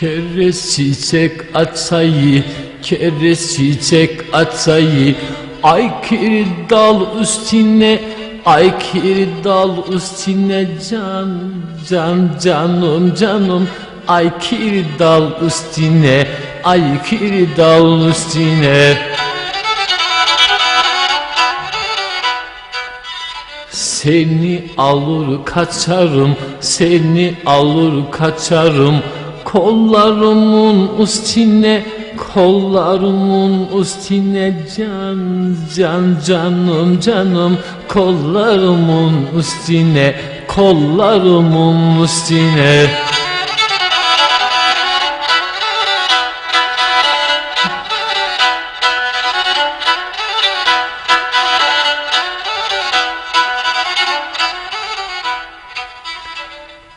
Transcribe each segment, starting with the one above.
Keres çiçek açayı, keres çiçek açayı Ay kiri dal üstüne, ay kiri dal üstüne. Can, can, canım, canım. Ay kiri dal üstüne, ay kiri dal üstüne. Seni alır kaçarım, seni alır kaçarım Kollarımın üstüne, kollarımın üstüne Can, can, canım, canım. Kollarımın üstüne, kollarımın üstüne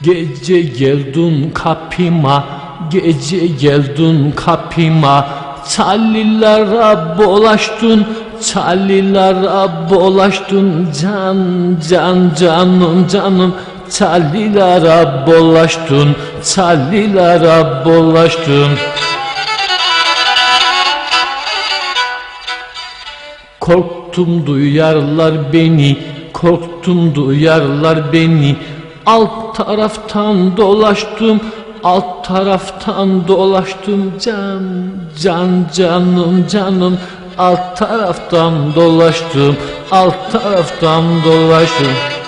Gece geldin kapıma, gece geldin kapıma. Çalilara bolaştın, çalilara bolaştın Can, can, canım, canım. Çalilara bolaştın, çalilara bolaştın Korktum duyarlar beni, korktum duyarlar beni Alt taraftan dolaştım, alt taraftan dolaştım. Can, can, canım, canım. Alt taraftan dolaştım, alt taraftan dolaştım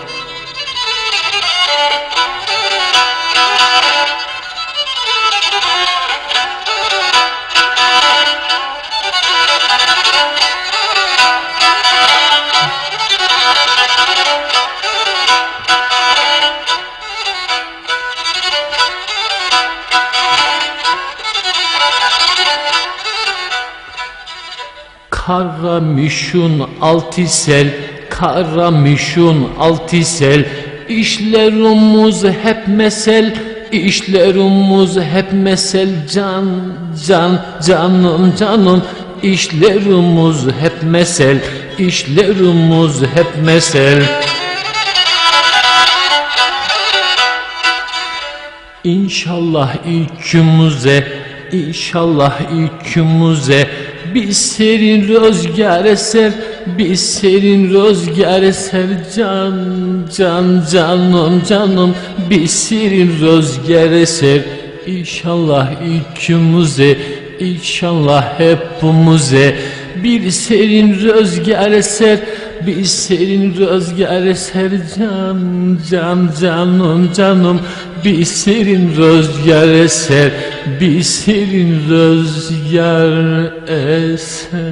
Karamişun altisel, karamişun altisel İşlerimiz hep mesel, işlerimiz hep mesel. Can, can, canım, canım. İşlerimiz hep mesel, işlerimiz hep mesel. İnşallah ikimize, inşallah ikimize bir serin rüzgar eser, bir serin rüzgar eser Can, can, canım, canım bir serin rüzgar eser İnşallah ikimize, inşallah hepimize. Bir serin rüzgar eser bir serin rüzgar eser can can canım canım. Bir serin rüzgar eser bir serin rüzgar eser